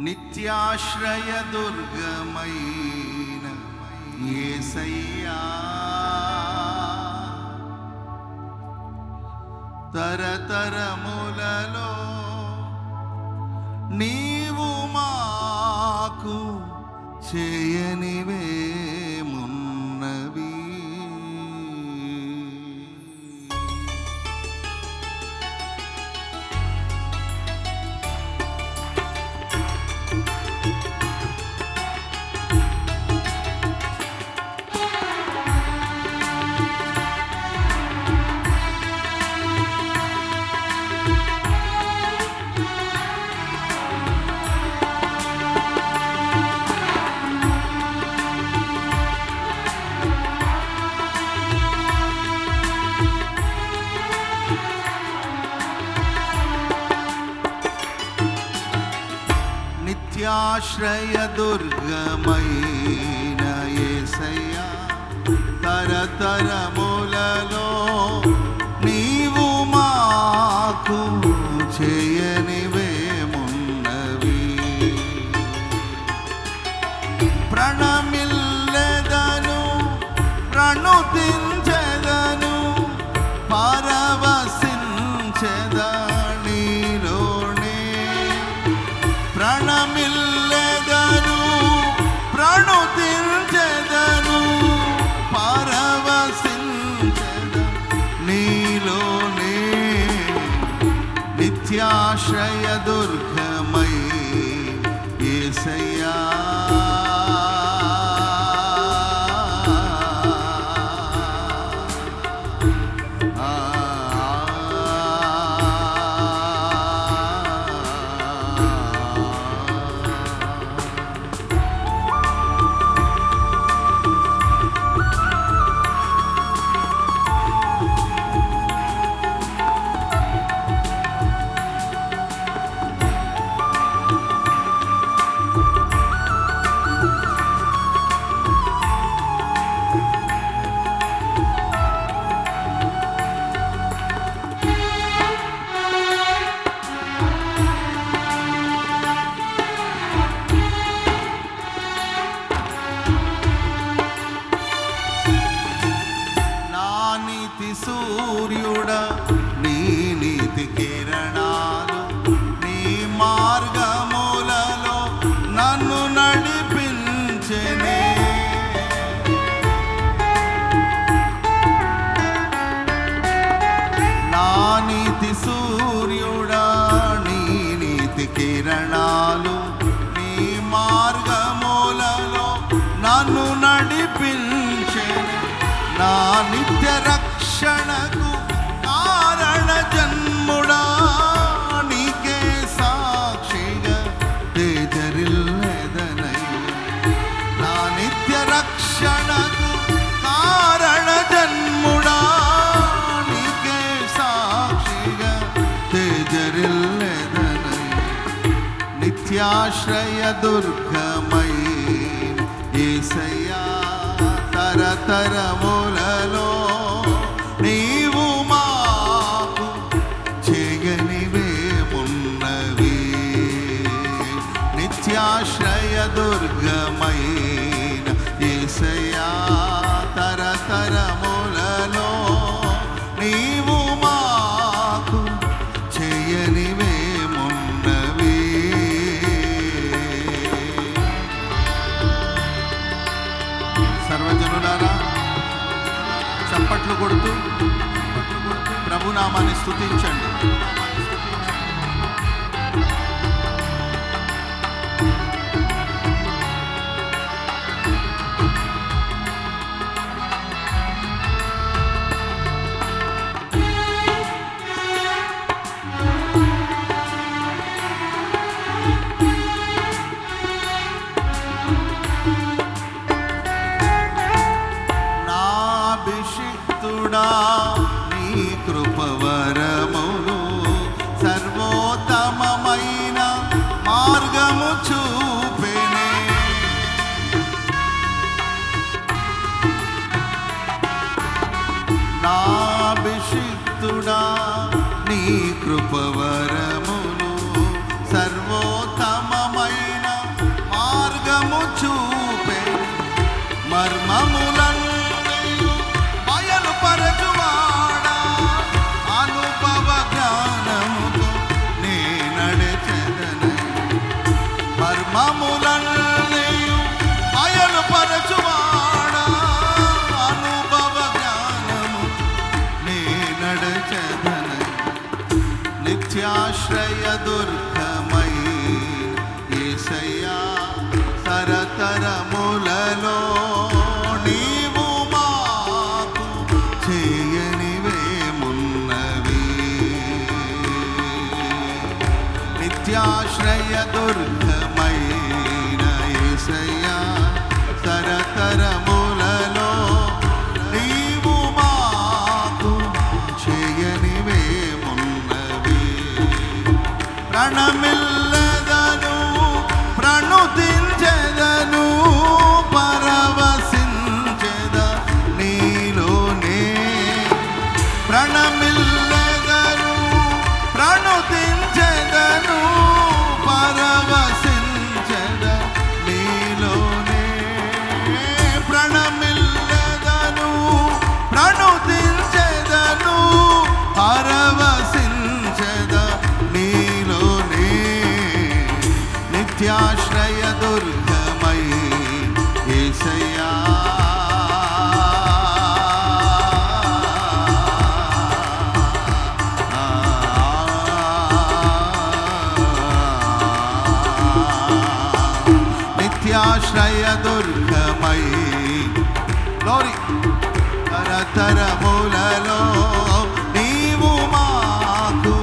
నిత్యాశ్రయ దుర్గమైన ఏసయ్యా. తరతరములలో నీవు మాకు చేయనివే. ఆశ్రయ దుర్గమైన ఏసయ్యా తరతర नित्याश्रय दुर्गमयी ये सय ఆశ్రయ దుర్గమై ఏసయ్యా తరతరము tutti in centro. आश्रय दुर्ग దుర్గమై గ్లోరీ తరతరములలో నీవు మాకు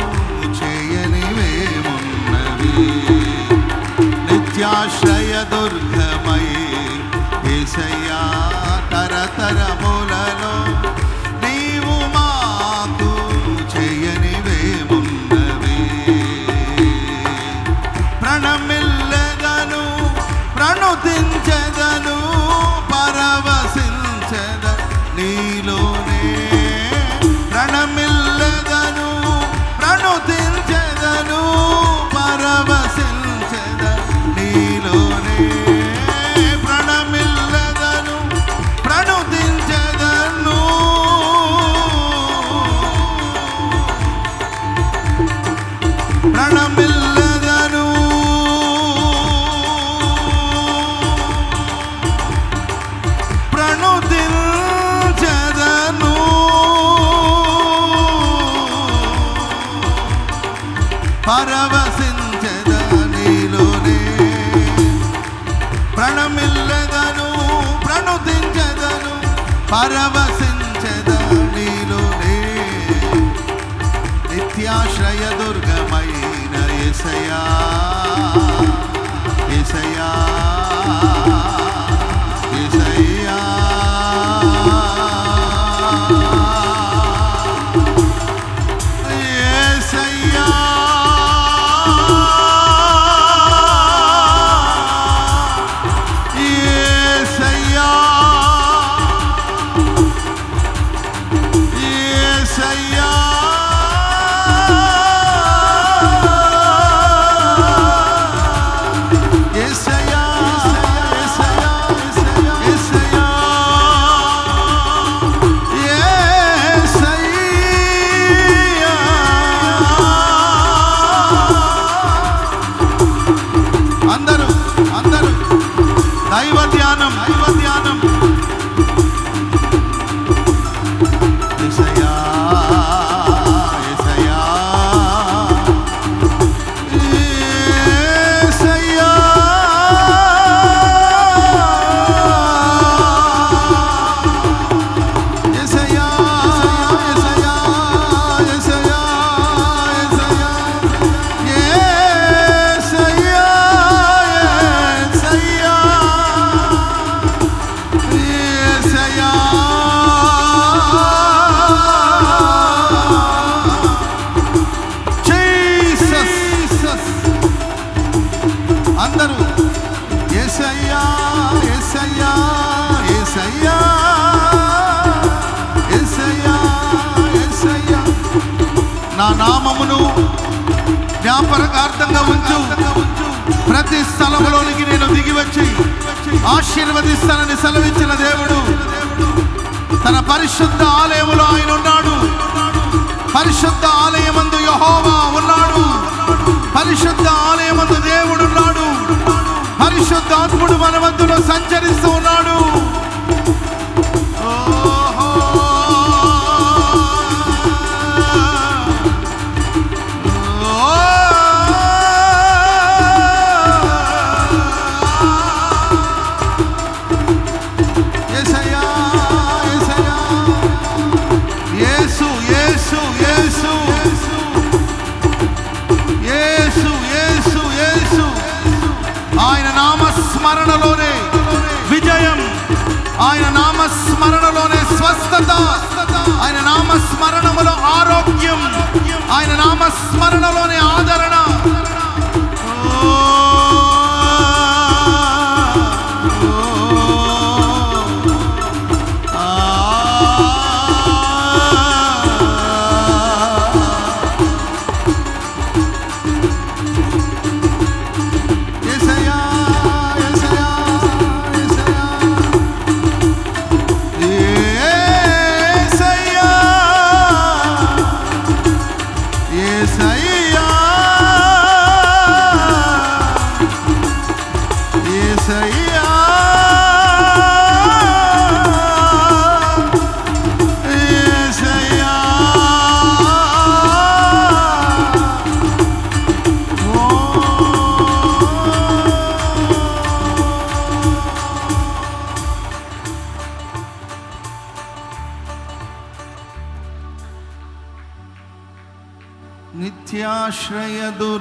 చేయనివేమున్నవి నిత్యాశ్రయ దుర్గమై. ఏసయ్యా తరతరములలో పరవశించద నీలోనే ప్రణమిల్లదను ప్రణుతించదను పరవశించద నీలోనే నిత్యాశ్రయ దుర్గమైన ఎసయా ఎసయా జ్ఞాపకార్థంగా ఉంచు. ప్రతి స్థలంలోనికి నేను దిగి వచ్చి ఆశీర్వదిస్తానని సెలవిచ్చిన దేవుడు తన పరిశుద్ధ ఆలయములో ఆయన ఉన్నాడు. పరిశుద్ధ ఆలయమందు యహోవా ఉన్నాడు. పరిశుద్ధ ఆలయమందు దేవుడు ఉన్నాడు. మన మధ్యలో సంచరిస్తూ ఆయన నామస్మరణలోనే స్వస్థత. ఆయన నామస్మరణములో ఆరోగ్యం. ఆయన నామస్మరణలోనే ఆదరణ.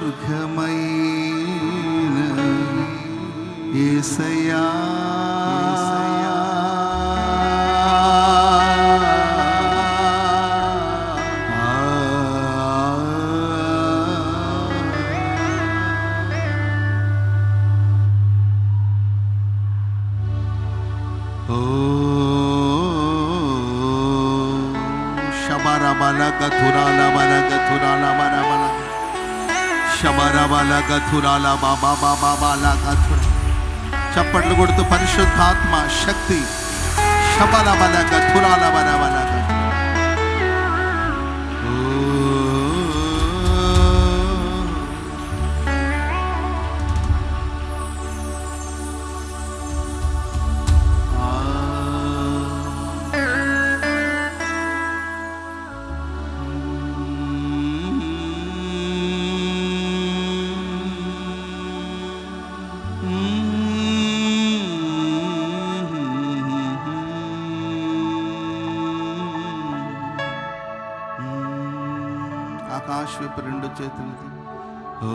నిత్యాశ్రయ దుర్గమైన ఏసయ్యా శబర బల గథురాల బాబా బాబా బాల గథుర చప్పట్లు కొడుతూ పరిశుద్ధాత్మ శక్తి శబల బల గథురాల బల బల ఆకాశ వైపు రెండు చేతులది ఓ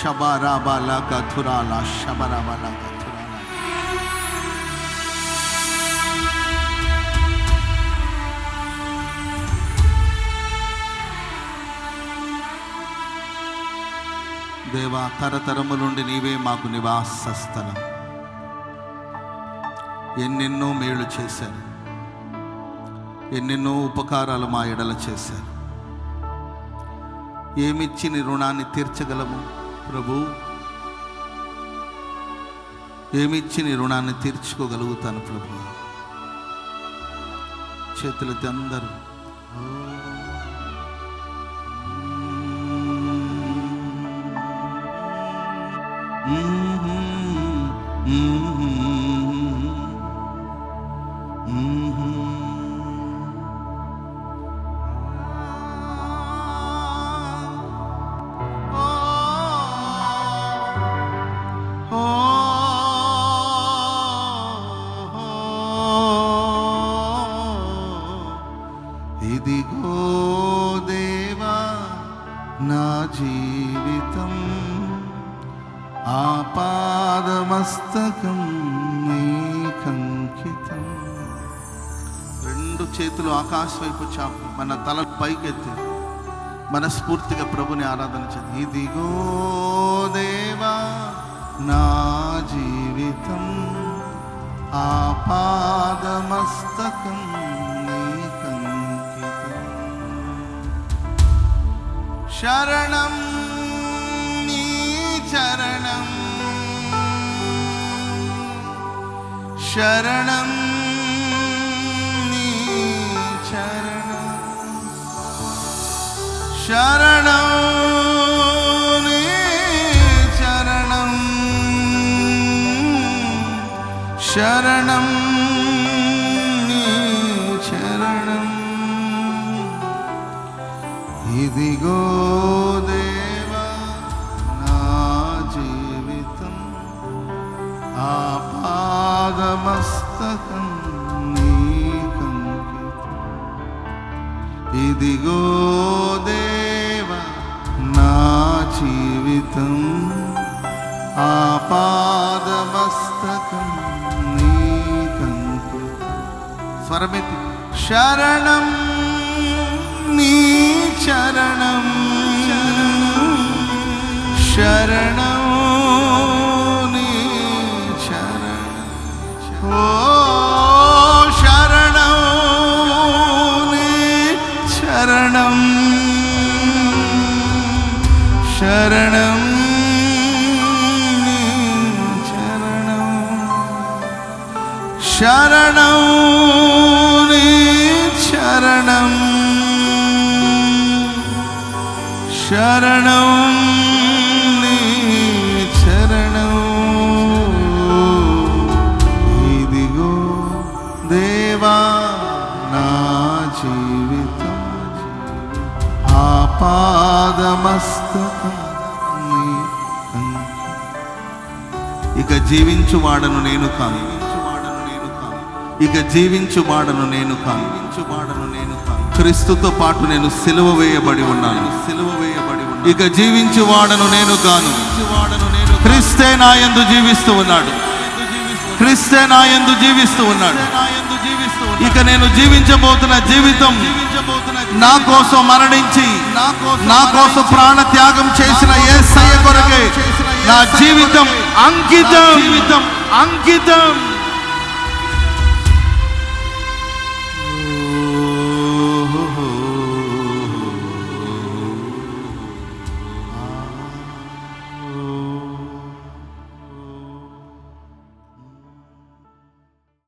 शबारा बाला का थुराला शबारा बाला का దేవా తరతరము నుండి నీవే మాకు నివాస స్థలం ఎన్నెన్నో మేలు చేశారు. ఎన్నెన్నో ఉపకారాలు మా ఎడల చేశారు. ఏమిచ్చి నీ రుణాన్ని తీర్చగలము ప్రభు? ఏమిచ్చి నీ రుణాన్ని తీర్చుకోగలుగుతాను ప్రభు? చేతులతో అందరూ ఆకాశం వైపు చాపు మన తల పైకెత్తి మనస్ఫూర్తిగా ప్రభుని ఆరాధన చేద్దాం ఇదిగో దేవా నా జీవితం ఆపాదమస్తకం నీకంకితం శరణం నీ చరణం శరణం శరణం నీ చరణం. శరణం చరణం. ఇదిగో దేవా నా జీవితం ఆపాదమస్తకం నీకంకితం ఇదిగో దేవ జీవితం ఆపాదమస్తకం నీకంకితం స్వరమెత్తి శరణం నీ చరణం శరణం శరణం శరణం శరణం శరణం నీ శరణం నీ ఇదిగో దేవా నా జీవితం ఆపాదమస్తకం జీవించువాడను నేను కాను. ఇక జీవించువాడను నేను కాను. జీవించువాడను నేను కాను క్రీస్తుతో పాటు నేను సిలువ వేయబడి ఉన్నాను. సిలువ వేయబడి ఉన్నాను ఇక జీవించువాడను నేను కాను. వాడను నేను క్రిస్తే నా ఎందు జీవిస్తూ ఉన్నాడు. క్రిస్తే నా ఎందు జీవిస్తూ ఉన్నాడు. ఇక నేను జీవించబోతున్న జీవితం నా కోసం మరణించి నా కోసం ప్రాణ త్యాగం చేసిన ఏ కొరకే నా జీవితం అంకితం. అంకితం.